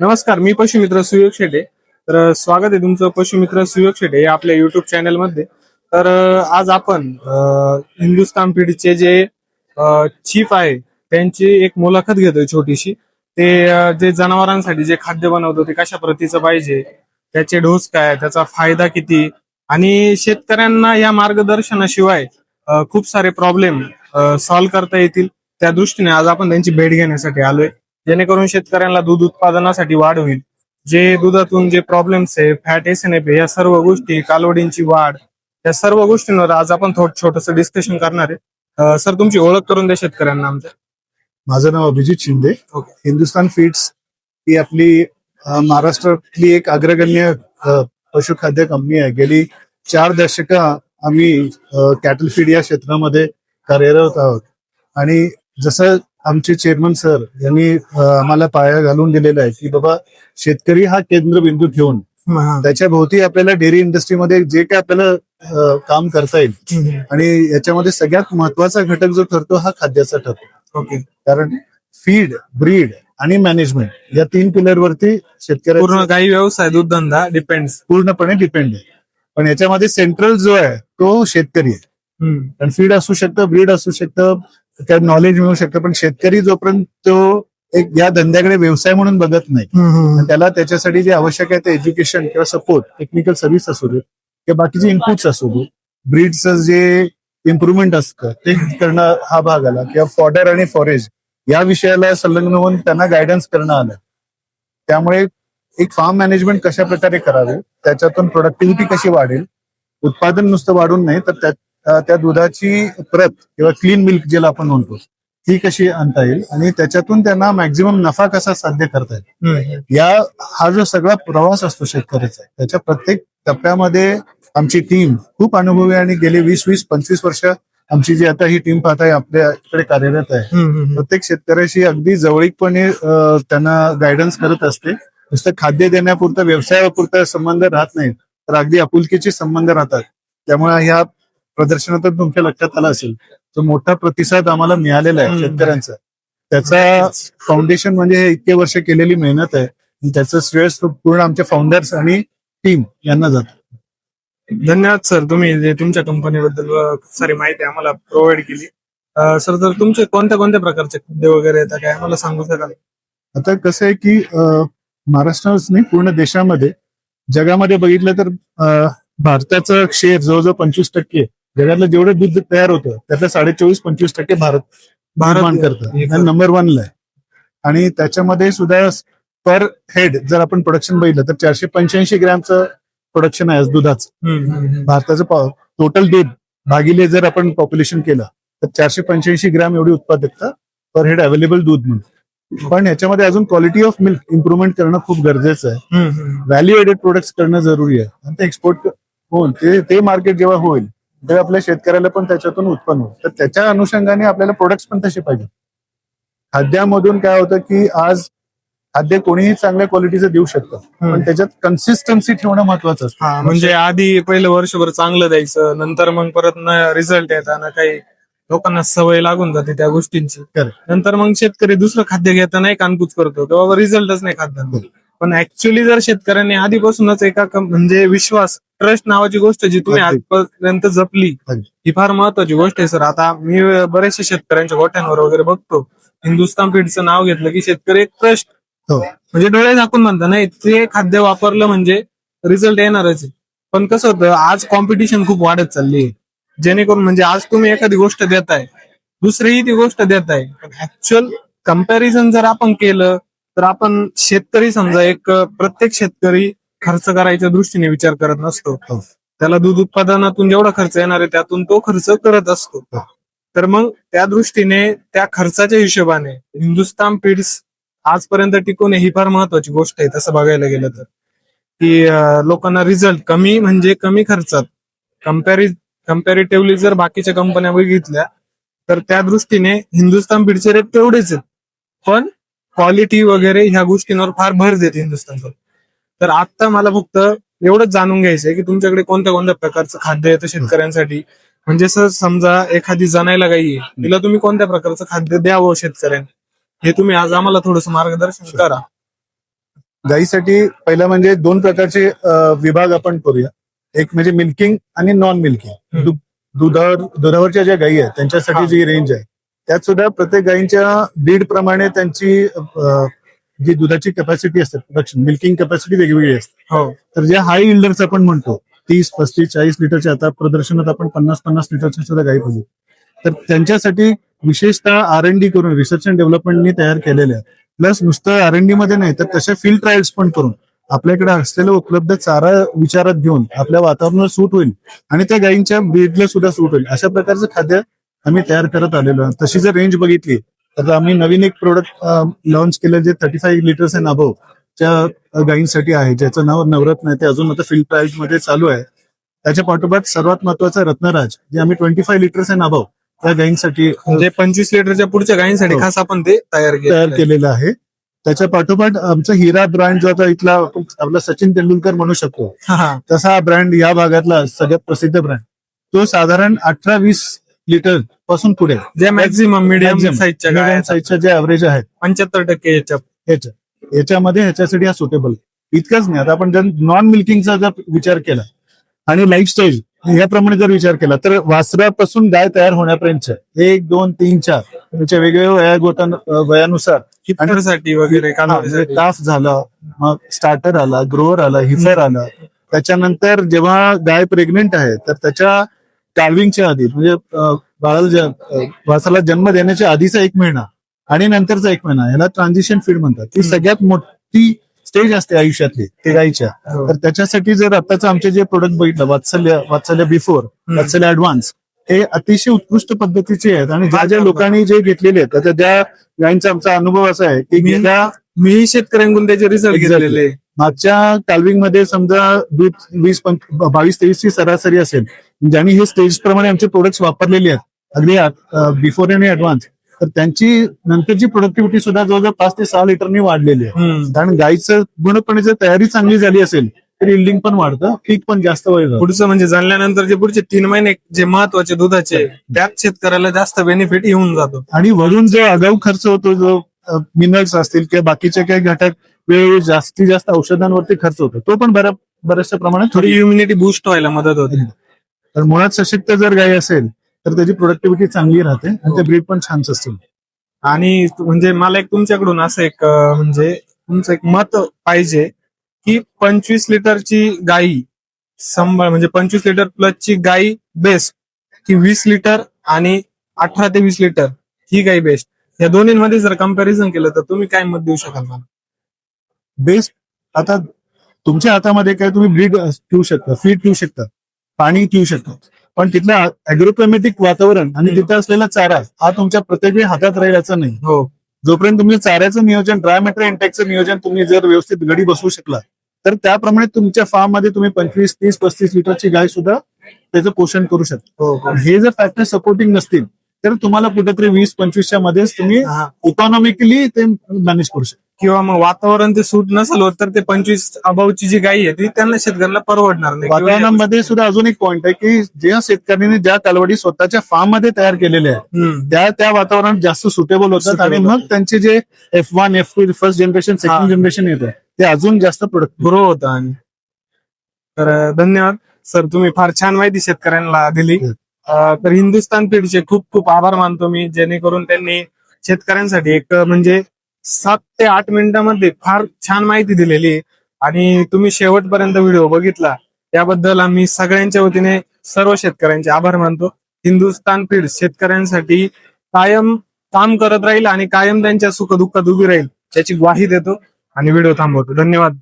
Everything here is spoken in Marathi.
नमस्कार मी पशुमित्र सुयोग शेटे. तर स्वागत आहे तुमचं पशुमित्र सुयोग शेटे या आपल्या युट्यूब चॅनलमध्ये. तर आज आपण हिंदुस्तान पिढीचे जे चीफ आहे त्यांची एक मुलाखत घेतोय छोटीशी. ते जे जनावरांसाठी जे खाद्य बनवतो ते कशा प्रतीचं पाहिजे त्याचे डोस काय त्याचा फायदा किती? आणि शेतकऱ्यांना या मार्गदर्शनाशिवाय खूप सारे प्रॉब्लेम सॉल्व्ह करता येतील. त्या दृष्टीने आज आपण त्यांची भेट घेण्यासाठी आलोय. जेणेकरून शेतकऱ्यांना दूध उत्पादनासाठी वाढ होईल. जे दुधातून जे प्रॉब्लेम्स आहे फॅट एस एन एफ या सर्व गोष्टी कालवडींची वाढ या सर्व गोष्टींवर आज आपण थोडं छोटस डिस्कशन करणार आहे. सर तुमची ओळख करून द्या शेतकऱ्यांना आमच्या. माझं नाव अभिजित शिंदे. ओके हिंदुस्तान फीड्स ही आपली महाराष्ट्रातली एक अग्रगण्य पशुखाद्य कंपनी आहे. गेली चार दशक आम्ही कॅटल फीड या क्षेत्रामध्ये कार्यरत आहोत. आणि जसं आमचे चेअरमन सर यांनी आम्हाला पाया घालून दिलेला आहे की बाबा शेतकरी हा केंद्रबिंदू ठेवून त्याच्या भोवती आपल्याला डेअरी इंडस्ट्रीमध्ये जे काय आपल्याला काम करता येईल. आणि याच्यामध्ये सगळ्यात महत्त्वाचा घटक जो ठरतो हा खाद्याचा ठरतो. ओके. कारण फीड ब्रीड आणि मॅनेजमेंट या तीन पिलर वरती पूर्ण शेतकऱ्याचा काही व्यवसाय दूध धंदा डिपेंड्स पूर्णपणे डिपेंड आहे. पण याच्यामध्ये सेंट्रल जो आहे तो शेतकरी आहे. फीड असू शकतं ब्रीड असू शकतं त्या नॉलेज मिळू शकतं पण शेतकरी जोपर्यंत तो एक या धंद्याकडे व्यवसाय म्हणून बघत नाही त्याला त्याच्यासाठी जे आवश्यक आहे ते एज्युकेशन किंवा सपोर्ट टेक्निकल सर्व्हिस असू दे किंवा बाकीचे इनपुट्स असू दे ब्रीडचं जे इम्प्रुव्हमेंट असतं ते करणं हा भाग आला. किंवा फॉडर आणि फॉरेज या विषयाला संलग्न होऊन त्यांना गायडन्स करणं आलं. त्यामुळे एक फार्म मॅनेजमेंट कशा प्रकारे करावे त्याच्यातून प्रोडक्टिव्हिटी कशी वाढेल उत्पादन नुसतं वाढून नाही तर त्या- त्या दुधाची प्रत किंवा क्लीन मिल्क ज्याला आपण म्हणतो ती कशी आणता येईल? आणि त्याच्यातून त्यांना मॅक्झिमम नफा कसा साध्य करता येईल? या हा जो सगळा प्रवास असतो शेतकऱ्याचा त्याच्या प्रत्येक टप्प्यामध्ये आमची टीम खूप अनुभवी आणि गेले वीस वीस पंचवीस वर्ष आमची जी आता ही टीम पाहताय आपल्या इकडे कार्यरत आहे. प्रत्येक शेतकऱ्याशी अगदी जवळीकपणे त्यांना गायडन्स करत असते. नुसतं खाद्य देण्यापुरतं व्यवसायापुरता संबंध राहत नाही तर अगदी आपुलकीचे संबंध राहतात. त्यामुळे ह्या प्रदर्शनातून तुमच्या लक्षात आला असेल जो मोठा प्रतिसाद आम्हाला मिळालेला आहे. शेतकऱ्यांचा. त्याचा फाउंडेशन म्हणजे हे इतके वर्ष केलेली मेहनत आहे आणि त्याचं श्रेय पूर्ण आमच्या फाउंडर्स आणि टीम यांना जातं. धन्यवाद सर. तुम्ही जे तुमच्या कंपनीबद्दल सारी माहिती आम्हाला प्रोव्हाइड केली. सर तर तुमचे कोणत्या कोणत्या प्रकारचे खाद्य वगैरे येतात काय आम्हाला सांगू शकाल? आता कसं आहे की महाराष्ट्राच नाही पूर्ण देशामध्ये जगामध्ये बघितलं तर भारताचं शेअर जवळजवळ पंचवीस टक्के. जगातलं जेवढं दूध तयार होतं त्यातलं साडे चोवीस पंचवीस टक्के भारत भारत निर्माण करतं. नंबर वनला आहे. आणि त्याच्यामध्ये सुद्धा पर हेड जर आपण प्रोडक्शन बघितलं तर चारशे पंच्याऐंशी ग्रॅमचं प्रोडक्शन आहे दुधाचं. भारताचं टोटल दूध भागिले जर आपण पॉप्युलेशन केलं तर चारशे पंच्याऐंशी ग्रॅम एवढी उत्पादकता पर हेड अवेलेबल दूध म्हणून. पण याच्यामध्ये अजून क्वालिटी ऑफ मिल्क इम्प्रुव्हमेंट करणं खूप गरजेचं आहे. व्हॅल्यू एडेड प्रोडक्ट्स करणं जरुरी आहे. आणि ते एक्सपोर्ट होईल ते मार्केट जेव्हा होईल तेव्हा आपल्या शेतकऱ्याला पण त्याच्यातून उत्पन्न होईल. तर त्याच्या अनुषंगाने आपल्याला प्रोडक्ट्स पण तसे पाहिजे. खाद्यामधून काय होतं की आज खाद्य कोणीही चांगल्या क्वालिटीचं देऊ शकतं. पण त्याच्यात कन्सिस्टन्सी ठेवणं महत्वाचं असतं. म्हणजे आधी पहिलं वर्षभर चांगलं द्यायचं नंतर मग परत न रिझल्ट येताना काही लोकांना सवय लागून जाते त्या गोष्टींची. नंतर मग शेतकरी दुसरं खाद्य घेताना एक कानपूच करतो तेव्हा रिझल्टच नाही खात पण ऍक्च्युली जर शेतकऱ्यांनी आधीपासूनच एका म्हणजे विश्वास ट्रस्ट नावाची गोष्ट जी तुम्ही. आजपर्यंत जपली. ही फार महत्वाची गोष्ट आहे सर. आता मी बरेचसे शेतकऱ्यांच्या गोठ्यांवर वगैरे बघतो. हिंदुस्तान फीडचं नाव घेतलं की शेतकरी एक ट्रस्ट. हो. म्हणजे डोळे झाकून म्हणतात नाही ते खाद्य वापरलं म्हणजे रिझल्ट येणारच आहे. पण कसं होतं आज कॉम्पिटिशन खूप वाढत चालली आहे. जेणेकरून म्हणजे आज तुम्ही एखादी गोष्ट देताय दुसरीही ती गोष्ट देताय. पण ऍक्च्युअल कंपॅरिझन जर आपण केलं तर आपण शेतकरी समजा एक प्रत्येक शेतकरी खर्च करायच्या दृष्टीने विचार करत नसतो. हो. त्याला दूध उत्पादनातून जेवढा खर्च येणार आहे त्यातून तो खर्च करत असतो. हो. तर मग त्या दृष्टीने त्या खर्चाच्या हिशोबाने हिंदुस्तान फीड्स आजपर्यंत टिकवणे ही फार महत्वाची गोष्ट आहे तसं बघायला गेलं तर. की लोकांना रिझल्ट कमी म्हणजे कमी खर्चात. कम्पॅरि कम्पॅरेटिव्हली जर बाकीच्या कंपन्या बघितल्या तर त्या दृष्टीने हिंदुस्तान फीडचे रेट तेवढेच आहेत. पण क्वालिटी वगैरे ह्या गोष्टींवर फार भर देते हिंदुस्तान तर आता मला फक्त एवढंच जाणून घ्यायचंय की तुमच्याकडे कोणत्या कोणत्या प्रकारचं खाद्य येतं शेतकऱ्यांसाठी? म्हणजे सर समजा एखादी जनायला गाई आहे तिला तुम्ही कोणत्या प्रकारचं खाद्य द्यावं शेतकऱ्यांनी? हे तुम्ही आज आम्हाला थोडस मार्गदर्शन करा. गाईसाठी पहिला म्हणजे दोन प्रकारचे विभाग आपण करूया. एक म्हणजे मिल्किंग आणि नॉन मिल्किंग. दुधावर दुधावरच्या ज्या गायी आहेत. त्यांच्यासाठी जी रेंज आहे त्यात सुद्धा प्रत्येक गायींच्या ब्रीड प्रमाणे त्यांची जी दुधाची कॅपॅसिटी असते प्रोडक्शन मिल्किंग कॅपॅसिटी वेगवेगळी असते. हो. तर जे हाय इल्डर्स आपण म्हणतो तीस पस्तीस चाळीस लिटरच्या आता प्रदर्शनात आपण पन्नास पन्नास लिटरच्या सुद्धा गायी बघू तर त्यांच्यासाठी विशेषतः आर एन डी करून रिसर्च अँड डेव्हलपमेंटनी तयार केलेल्या प्लस नुसतं आर एन डी मध्ये नाही तर तशा फील्ड ट्रायल्स पण करून आपल्याकडे असलेला उपलब्ध चारा विचारात घेऊन आपल्या वातावरणाला सूट होईल आणि त्या गायींच्या ब्रीडला सुद्धा सूट होईल. अशा प्रकारचं खाद्य आम्ही तयार करत आलेलो तशी जर रेंज बघितली तर आम्ही नवीन एक प्रोडक्ट लॉन्च केलं जे thirty five litres and above च्या गायींसाठी आहे ज्याचं नाव नवरत्न आहे ते अजून आता फील्ड ट्रायल्समध्ये चालू आहे. त्याच्या पाठोपाठ सर्वात महत्वाचं रत्नराज जे आम्ही twenty five litres and above त्या गायींसाठी अ, म्हणजे पंचवीस लिटरच्या पुढच्या गायींसाठी हो. खास आपण ते तयार तयार केलं केलेलं आहे. त्याच्या पाठोपाठ आमचं हिरा ब्रँड जो आता इथला आपला सचिन तेंडुलकर म्हणू शकतो. तसा हा ब्रँड या भागातला सगळ्यात प्रसिद्ध ब्रँड. तो साधारण अठरा वीस लिटरपासून पुढे. जे मॅक्झिमम मिडियम. साईजच्या साईजच्या जे ऍव्हरेज आहेत. पंच्याहत्तर टक्के याच्या. ह्याच्या याच्यामध्ये ह्याच्यासाठी हा सुटेबल इतकंच नाही. आता आपण जर नॉन मिल्किंगचा जर विचार केला आणि लाईफस्टाईल याप्रमाणे जर विचार केला तर वासरापासून गाय तयार होण्यापर्यंतच्या एक दोन तीन चार त्याच्या वेगवेगळ्या वयागोटा वयानुसार हिटरसाठी वगैरे म्हणजे. टाफ झाला मग स्टार्टर आला ग्रोअर आला हिफर आला. त्याच्यानंतर जेव्हा गाय प्रेग्नेंट आहे तर त्याच्या कॅल्विंगच्या आधी म्हणजे बाळाला वासाला जन्म देण्याच्या आधीचा एक महिना आणि नंतरचा एक महिना याला ट्रान्झिशन फीड म्हणतात ती. सगळ्यात मोठी स्टेज असते आयुष्यातली ते गायीच्या हो. तर त्याच्यासाठी जर आताचं आमचे जे प्रोडक्ट बघितलं वात्सल्य वात्सल्य बिफोर. वात्सल्य ऍडव्हान्स हे अतिशय उत्कृष्ट पद्धतीचे आहेत आणि ज्या ज्या. लोकांनी जे घेतलेले आहेत ज्या गायींचा आमचा अनुभव असा आहे की गेल्या मी शेतकऱ्यांकडून त्याचे रिझल्ट. घेतलेले मागच्या काल्विंगमध्ये समजा दूध वीस बावीस तेवीस ची सरासरी असेल ज्यांनी हे स्टेज प्रमाणे आमचे प्रोडक्ट्स वापरलेले आहेत अगदी बिफोर आणि ऍडव्हान्स तर त्यांची नंतरची प्रोडक्टिव्हिटी सुद्धा जवळजवळ पाच ते सहा लिटरनी वाढलेली आहे. कारण गाईचं पूर्णपणे जर तयारी चांगली झाली असेल तर इल्डिंग पण वाढतं पीक पण जास्त वेळ जातं. पुढचं म्हणजे जाणल्यानंतर जे पुढचे तीन महिने जे महत्त्वाचे दुधाचे त्यात शेतकऱ्याला जास्त बेनिफिट येऊन जातो आणि वरून जो आगाऊ खर्च होतो जो मिनरल्स असतील किंवा बाकीचे काही घटक वेळोवेळी जास्तीत जास्त औषधांवरती खर्च होतो. तो पण बऱ्या बऱ्याचशा प्रमाणात थोडी इम्युनिटी बूस्ट व्हायला मदत होते. तर मुळात सशक्त जर गाय असेल तर त्याची प्रोडक्टिव्हिटी चांगली राहते आणि ते ब्रीड पण छान असतील. आणि म्हणजे मला एक तुमच्याकडून असं एक म्हणजे तुमचं एक मत पाहिजे की पंचवीस लिटरची गाई संभाळ म्हणजे पंचवीस लिटर प्लसची गाई बेस्ट की वीस लिटर आणि अठरा ते वीस लिटर ही गाई बेस्ट या दोन्हीमध्ये जर कंपॅरिझन केलं तर तुम्ही काय मत देऊ शकाल मला? बेस्ट आता तुमच्या हातामध्ये काय तुम्ही ब्रीड ठेवू शकता फीड ठेवू शकता पाणी ठेवू शकता. पण तिथलं अॅग्रोक्लामेटिक वातावरण आणि. तिथं असलेला चारा हा तुमच्या प्रत्येक वेळी हातात राहील असं नाही. हो. जोपर्यंत तुम्ही चाऱ्याचं नियोजन ड्राय मॅटर इंटेकचं नियोजन तुम्ही जर व्यवस्थित गडी बसवू शकला तर त्याप्रमाणे तुमच्या फार्ममध्ये तुम्ही पंचवीस तीस पस्तीस लिटरची गाय सुद्धा त्याचं पोषण करू शकता. हो पण हे जर फॅक्टर सपोर्टिंग नसतील तर तुम्हाला कुठेतरी वीस पंचवीसच्या मध्येच तुम्ही हा. इकॉनॉमिकली ते मॅनेज करू शकता किंवा मग वातावरण ते सूट नसेल होत तर ते पंचवीस अबावची जी गाई आहे ती त्यांना शेतकऱ्याला परवडणार नाही किंवा वातावरणामध्ये सुद्धा अजून एक पॉइंट आहे की ज्या शेतकऱ्यांनी ज्या कालवडी स्वतःच्या फार्ममध्ये तयार केलेल्या आहेत हम्म. त्या त्या वातावरणात जास्त सुटेबल होतात Suitable आणि होतात. मग त्यांचे जे F one F two first generation हा. सेकंड जनरेशन येतं ते अजून जास्त प्रोडक्ट ग्रो होतं आणि तर अं, धन्यवाद सर तुम्ही फार छान माहिती शेतकऱ्यांना दिली. तर हिंदुस्थान पीडचे खूप खूप आभार मानतो मी जेणेकरून त्यांनी शेतकऱ्यांसाठी एक म्हणजे सात ते आठ मिनिटांमध्ये फार छान माहिती दिलेली आहे. आणि तुम्ही शेवटपर्यंत व्हिडिओ बघितला त्याबद्दल आम्ही सगळ्यांच्या वतीने सर्व शेतकऱ्यांचे आभार मानतो. हिंदुस्थान पीड शेतकऱ्यांसाठी कायम काम करत राहील आणि कायम त्यांच्या सुखदुःखात उभी राहील याची ग्वाही देतो. आणि व्हिडिओ थांबवतो. धन्यवाद.